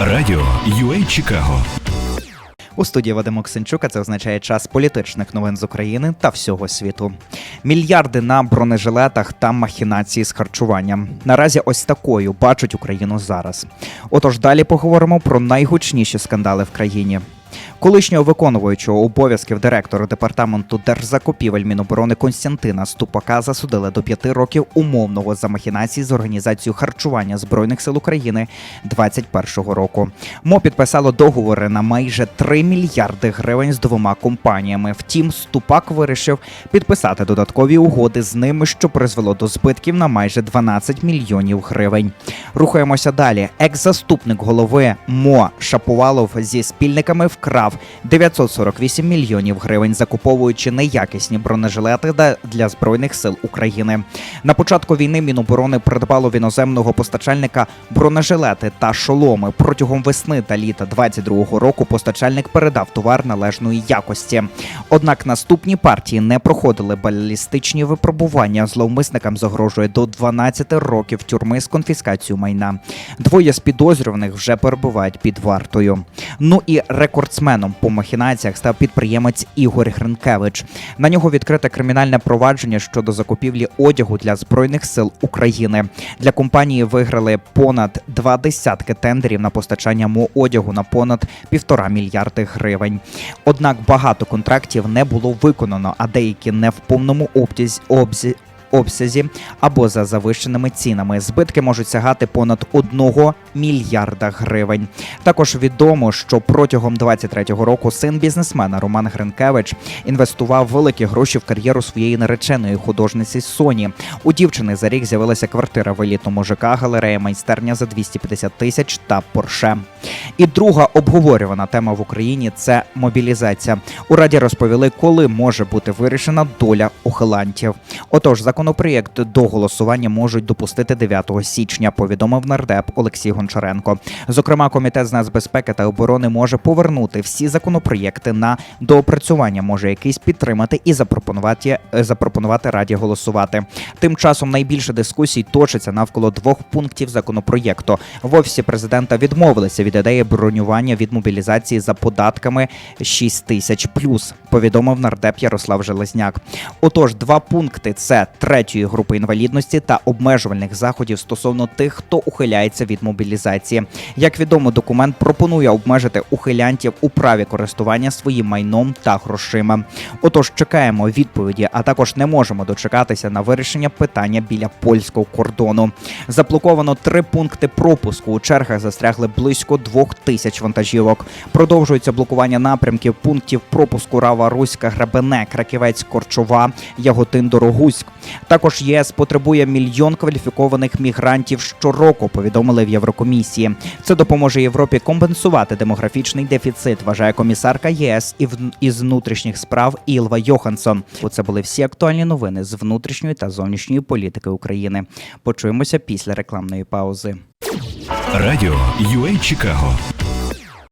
Радіо UA Чикаго. У студії Вадим Оксенчук, а це означає час політичних новин з України та всього світу. Мільярди на бронежилетах та махінації з харчуванням. Наразі ось такою бачать Україну зараз. Отож, далі поговоримо про найгучніші скандали в країні. Колишнього виконуючого обов'язків директора департаменту держзакупівель Міноборони Константина Ступака засудили до п'яти років умовного за махінації з організацією харчування збройних сил України 2021 року. МО підписало договори на майже 3 мільярди гривень з двома компаніями. Втім, Ступак вирішив підписати додаткові угоди з ними, що призвело до збитків на майже 12 мільйонів гривень. Рухаємося далі. Екс-заступник голови МО Шаповалов зі спільниками вкрав 948 мільйонів гривень, закуповуючи неякісні бронежилети для збройних сил України. На початку війни Міноборони придбало в іноземного постачальника бронежилети та шоломи. Протягом весни та літа 22-го року постачальник передав товар належної якості. Однак наступні партії не проходили балістичні випробування. Зловмисникам загрожує до 12 років тюрми з конфіскацією майна. Двоє з підозрюваних вже перебувають під вартою. Ну і рекордсменом по махінаціях став підприємець Ігор Гринкевич. На нього відкрите кримінальне провадження щодо закупівлі одягу для збройних сил України. Для компанії виграли понад два десятки тендерів на постачання му одягу на понад півтора мільярди гривень. Однак багато контрактів не було виконано, а деякі не в повному обтязі обзі. Обсязі або за завищеними цінами збитки можуть сягати понад 1 мільярда гривень. Також відомо, що протягом 23-го року син бізнесмена Роман Гринкевич інвестував великі гроші в кар'єру своєї нареченої художниці Соні. У дівчини за рік з'явилася квартира в елітному ЖК, галерея майстерня за 250 тисяч та Порше. І друга обговорювана тема в Україні це мобілізація. У раді розповіли, коли може бути вирішена доля ухилантів. Отож, законопроєкт до голосування можуть допустити 9 січня. Повідомив нардеп Олексій Гончаренко. Зокрема, комітет з нацбезпеки та оборони може повернути всі законопроєкти на доопрацювання, може якийсь підтримати і запропонувати запропонувати раді голосувати. Тим часом найбільше дискусій точиться навколо двох пунктів законопроєкту. В офісі президента відмовилися від ідеї бронювання від мобілізації за податками 6 тисяч плюс. Повідомив нардеп Ярослав Железняк. Отож, два пункти це третьої групи інвалідності та обмежувальних заходів стосовно тих, хто ухиляється від мобілізації. Як відомо, документ пропонує обмежити ухилянтів у праві користування своїм майном та грошима. Отож, чекаємо відповіді, а також не можемо дочекатися на вирішення питання біля польського кордону. Заблоковано три пункти пропуску. У чергах застрягли близько двох тисяч вантажівок. Продовжується блокування напрямків пунктів пропуску Рава Руська, Гребене, Краківець, Корчова, Яготин, Дорогуськ. Також ЄС потребує мільйон кваліфікованих мігрантів щороку. Повідомили в Єврокомісії. Це допоможе Європі компенсувати демографічний дефіцит. Вважає комісарка ЄС і із внутрішніх справ Ілва Йоханссон. Оце були всі актуальні новини з внутрішньої та зовнішньої політики України. Почуємося після рекламної паузи. Радіо UA Чикаго.